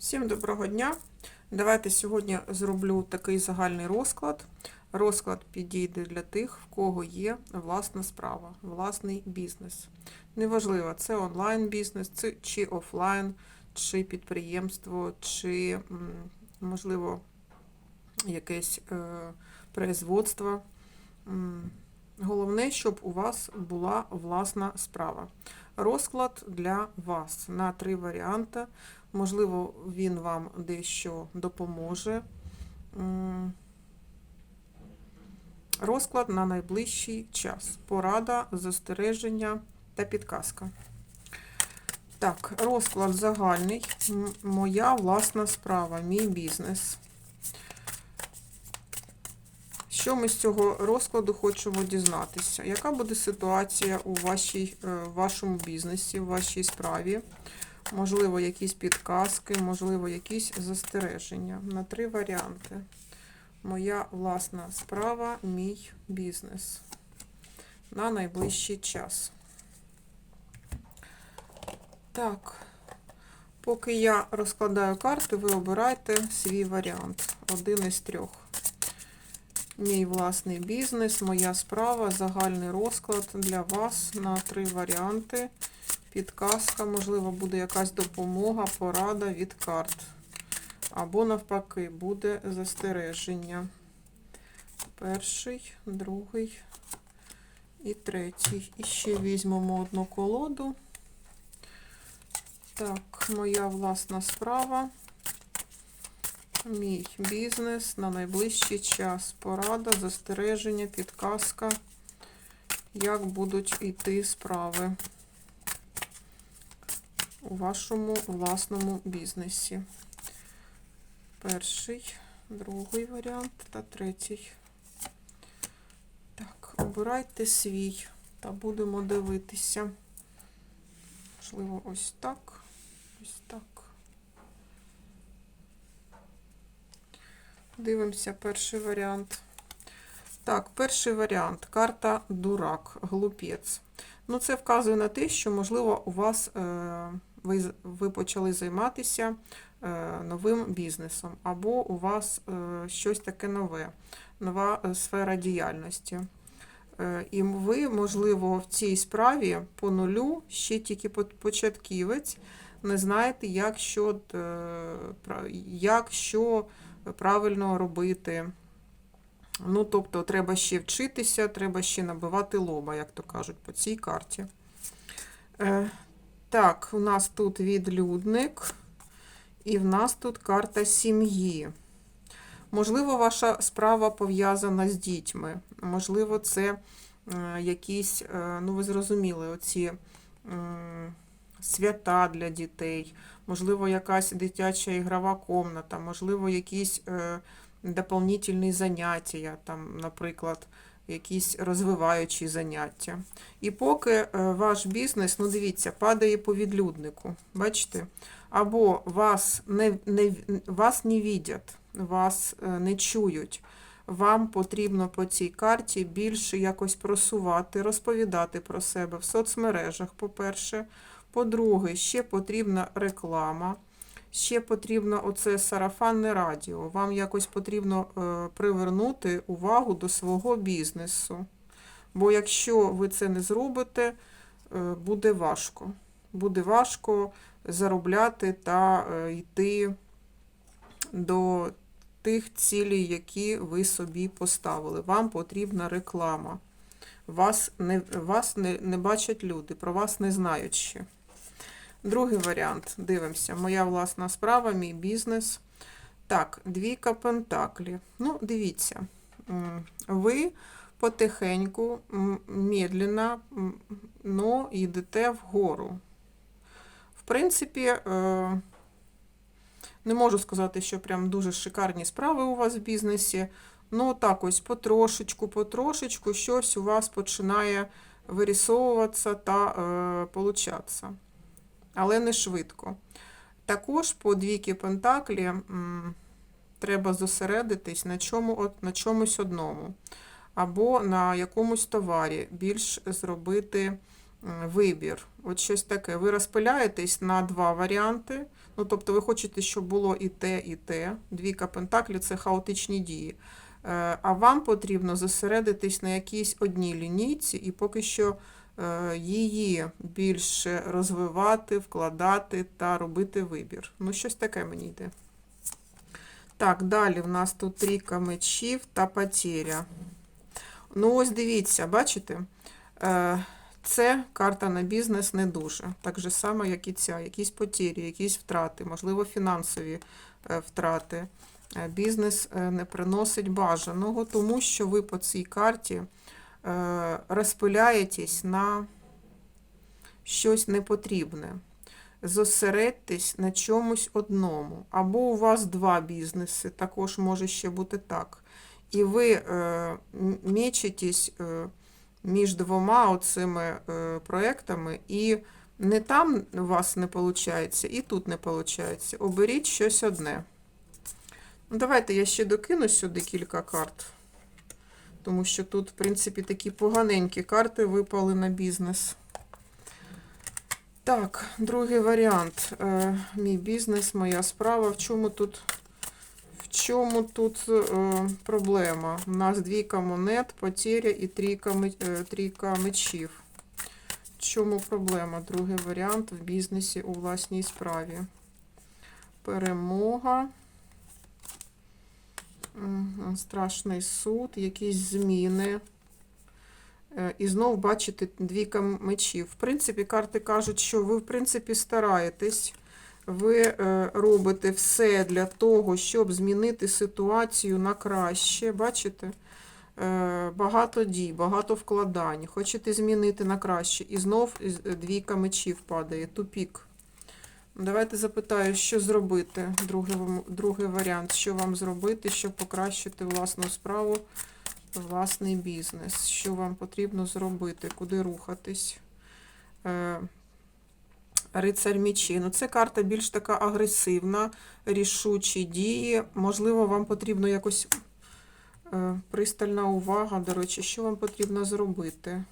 Всім доброго дня! Давайте сьогодні зроблю такий загальний розклад. Розклад підійде для тих, в кого є власна справа, власний бізнес. Неважливо, це онлайн-бізнес, чи офлайн, чи підприємство, чи, можливо, якесь е, производство. Головне, щоб у вас була власна справа. Розклад для вас на три варіанти. Можливо, він вам дещо допоможе. Розклад на найближчий час. Порада, застереження та підказка. Так, розклад загальний. Моя власна справа, мій бізнес. Що ми з цього розкладу хочемо дізнатися? Яка буде ситуація у вашій, е, вашому бізнесі, в вашій справі? Можливо, якісь підказки, можливо, якісь застереження. На три варіанти. Моя власна справа, мій бізнес. На найближчий час. Так, поки я розкладаю карти, ви обирайте свій варіант. Один із трьох. Мій власний бізнес, моя справа, загальний розклад для вас на три варіанти. Підказка, можливо, буде якась допомога, порада від карт. Або навпаки, буде застереження. Перший, другий і третій. І ще візьмемо одну колоду. Так, моя власна справа. Мій бізнес на найближчий час. Порада, застереження, підказка, як будуть йти справи у вашому власному бізнесі. Перший, другий варіант та третій. Так, обирайте свій та будемо дивитися. Можливо, ось так. Ось так. Дивимося перший варіант. Так, перший варіант. Карта Дурак, глупець. Ну, це вказує на те, що, можливо, у вас е, ви, ви почали займатися е, новим бізнесом, або у вас е, щось таке нове, нова е, сфера діяльності. І ви, можливо, в цій справі по нулю ще тільки початківець, не знаєте, як що, як що правильно робити. Ну, тобто, треба ще вчитися, треба ще набивати лоба, як то кажуть, по цій карті. Так, у нас тут відлюдник, і в нас тут карта сім'ї. Можливо, ваша справа пов'язана з дітьми. Можливо, це е, якісь, е, ну ви зрозуміли, оці свята для дітей, можливо, якась дитяча ігрова комната, можливо, якісь е, доповнительні заняття, там, наприклад, якісь розвиваючі заняття. І поки е, ваш бізнес, ну дивіться, падає по відлюднику, бачите? Або вас не, не, вас не видять, вас е, не чують. Вам потрібно по цій карті більше якось просувати, розповідати про себе в соцмережах, по-перше. По-друге, ще потрібна реклама. Ще потрібно оце сарафанне радіо. Вам якось потрібно е, привернути увагу до свого бізнесу. Бо якщо ви це не зробите, е, буде важко. Буде важко заробляти та е, йти до тих цілей, які ви собі поставили. Вам потрібна реклама. Вас не, вас не, не бачать люди, про вас не знають ще. Другий варіант. Дивимося. Моя власна справа, мій бізнес. Так, двійка пентаклі. Ну, дивіться. Ви потихеньку, медленно, но йдете вгору. В принципі, е, не можу сказати, що прям дуже шикарні справи у вас в бізнесі. Ну, так ось потрошечку, потрошечку щось у вас починає вирісовуватися та е, получатися. Але не швидко. Також по двійки Пентаклі м, треба зосередитись на, чому, от, на чомусь одному. Або на якомусь товарі більш зробити вибір. От щось таке. Ви розпиляєтесь на два варіанти. Ну, тобто ви хочете, щоб було і те, і те. Двійка пентаклів це хаотичні дії. Е, А вам потрібно зосередитись на якійсь одній лінійці і поки що її більше розвивати, вкладати та робити вибір. Ну, щось таке мені йде. Так, далі в нас тут трійка мечів та потеря. Ну, ось дивіться, бачите? Е, Це карта на бізнес не дуже. Так же само, як і ця. Якісь потірі, якісь втрати, можливо, фінансові е, втрати. Е, Бізнес е, не приносить бажаного, тому що ви по цій карті е, розпиляєтесь на щось непотрібне. Зосередьтесь на чомусь одному. Або у вас два бізнеси, також може ще бути так. І ви е, м- мечетесь е, між двома оцими е, проектами, і не там у вас не виходить, і тут не виходить. Оберіть щось одне. Ну, давайте я ще докину сюди кілька карт. Тому що тут, в принципі, такі поганенькі карти випали на бізнес. Так, другий варіант. Е, мій бізнес, моя справа. В чому тут, в чому тут е, проблема? У нас двійка монет, потеря і трійка, е, трійка мечів. В чому проблема? Другий варіант в бізнесі у власній справі. Перемога. Страшний суд, якісь зміни. Е, І знов бачите двійка мечів. В принципі, карти кажуть, що ви, в принципі, стараєтесь, ви е, робите все для того, щоб змінити ситуацію на краще. Бачите? Е, Багато дій, багато вкладань. Хочете змінити на краще. І знов двійка мечів падає, тупік. Давайте запитаю, що зробити. Другий, другий варіант, що вам зробити, щоб покращити власну справу власний бізнес. Що вам потрібно зробити, куди рухатись? Е, Рицарь мічі. Ну, це карта більш така агресивна, рішучі дії. Можливо, вам потрібно якось е, пристальна увага, до речі, що вам потрібно зробити?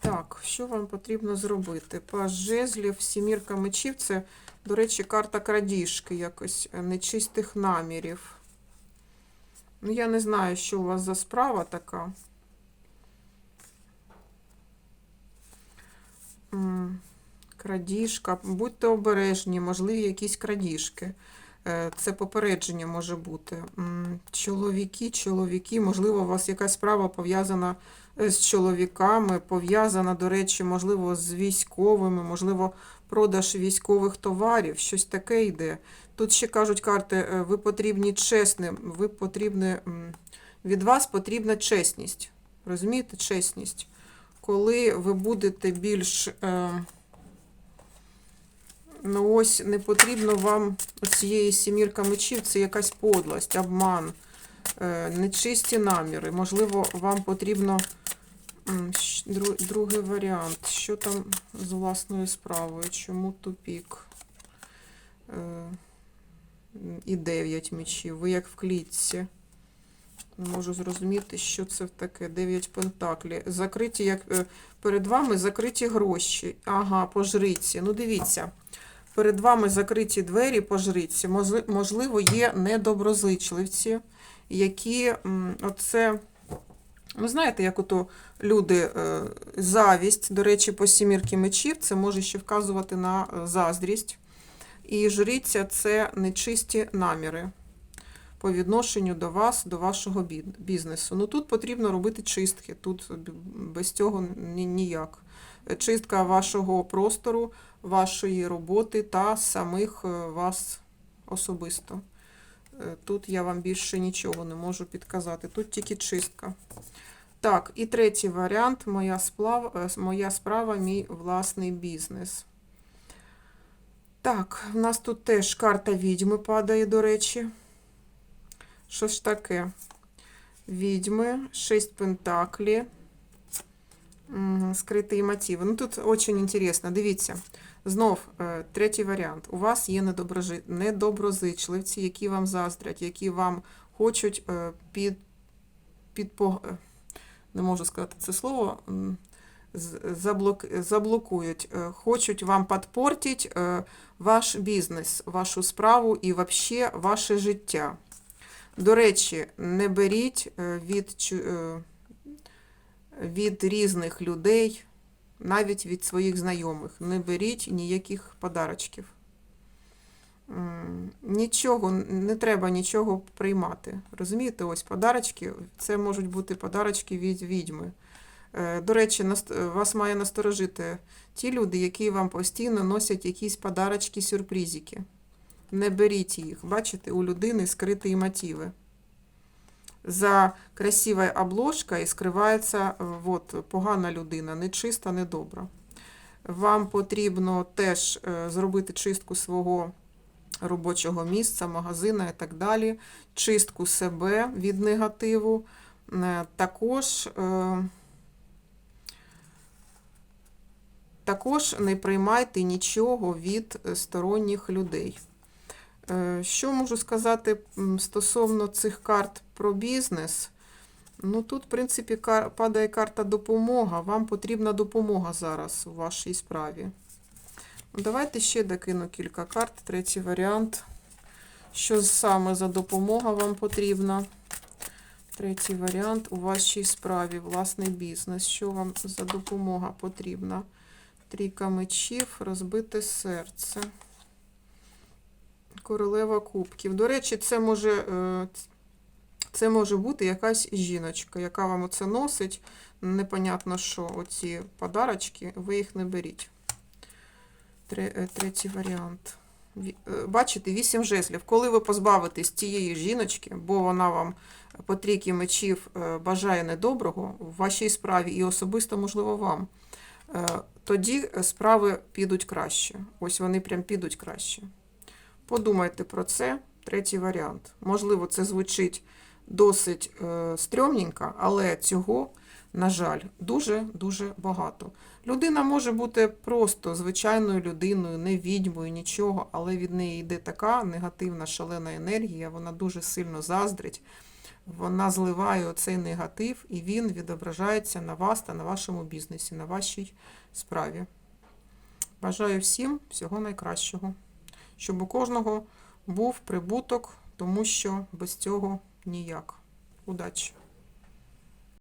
Так, що вам потрібно зробити? Паж жезлів, сімірка мечів це, до речі, карта крадіжки якось, е, нечистих намірів. Ну, я не знаю, що у вас за справа така. Крадіжка. Будьте обережні, можливі якісь крадіжки. Е, Це попередження може бути. Чоловіки, чоловіки, можливо, у вас якась справа пов'язана е, з чоловіками, пов'язана, до речі, можливо, з військовими, можливо, продаж військових товарів, щось таке йде. Тут ще кажуть карти, е, ви потрібні чесним, ви потрібні, від вас потрібна чесність. Розумієте, чесність. Коли ви будете більш. Ну ось не потрібно вам цієї сімірка мечів, це якась подлость, обман, е, нечисті наміри. Можливо, вам потрібно другий варіант. Що там з власною справою? Чому тупік? Е, і 9 мечів. Ви як в клітці. Не можу зрозуміти, що це таке. 9 пентаклі. Закриті, як е, перед вами закриті гроші. Ага, по жриці. Ну, дивіться. Перед вами закриті двері по жриці. Можливо, є недоброзичливці, які оце. Ви знаєте, як ото люди е, завість, до речі, по сімірки мечів, це може ще вказувати на е, заздрість. І жриця це нечисті наміри по відношенню до вас, до вашого бізнесу. Ну тут потрібно робити чистки, тут без цього ніяк. Чистка вашого простору, вашої роботи та самих е, вас особисто. Е, Тут я вам більше нічого не можу підказати. Тут тільки чистка. Так, і третій варіант моя справа, моя справа мій власний бізнес. Так, в нас тут теж карта відьми падає, до речі. Що ж таке? Відьми, шість пентаклі, скритий мотив. Ну тут дуже інтересно. Дивіться. Знов е, третій варіант. У вас є недоброзичливці, які вам заздрять, які вам хочуть е, під, підпо... е, не можу сказати це слово, заблок, заблокують, хочуть вам підпортити ваш бізнес, вашу справу і взагалі ваше життя. До речі, не беріть від, від різних людей, навіть від своїх знайомих, не беріть ніяких подарочків. Нічого, не треба нічого приймати. Розумієте, ось подарочки, це можуть бути подарочки від відьми. Е, До речі, вас має насторожити ті люди, які вам постійно носять якісь подарочки, сюрпризики. Не беріть їх. Бачите, у людини скриті мотиви. За красивою обложкою скривається е, от, погана людина, нечиста, недобра. Вам потрібно теж е, зробити чистку свого робочого місця, магазина і так далі, чистку себе від негативу. Е, Також, е, також не приймайте нічого від сторонніх людей. Е, Що можу сказати стосовно цих карт про бізнес? Ну тут, в принципі, падає карта допомога. Вам потрібна допомога зараз у вашій справі. Ну, Давайте ще докину кілька карт. Третій варіант. Що саме за допомога вам потрібна? Третій варіант у вашій справі, власний бізнес. Що вам за допомога потрібна? Трійка мечів, розбите серце. Королева кубків. До речі, це може, е, це може бути якась жіночка, яка вам оце носить. Непонятно, що оці подарочки, ви їх не беріть. Е, Третій варіант. Е, Бачите, вісім жезлів. Коли ви позбавитесь цієї жіночки, бо вона вам по трійки мечів бажає недоброго в вашій справі і особисто, можливо, вам, тоді справи підуть краще. Ось вони прям підуть краще. Подумайте про це. Третій варіант. Можливо, це звучить досить е, стрьомненько, але цього, на жаль, дуже-дуже багато. Людина може бути просто звичайною людиною, не відьмою, нічого, але від неї йде така негативна шалена енергія, вона дуже сильно заздрить, вона зливає оцей негатив, і він відображається на вас та на вашому бізнесі, на вашій справі. Бажаю всім всього найкращого, щоб у кожного був прибуток, тому що без цього ніяк. Удачі!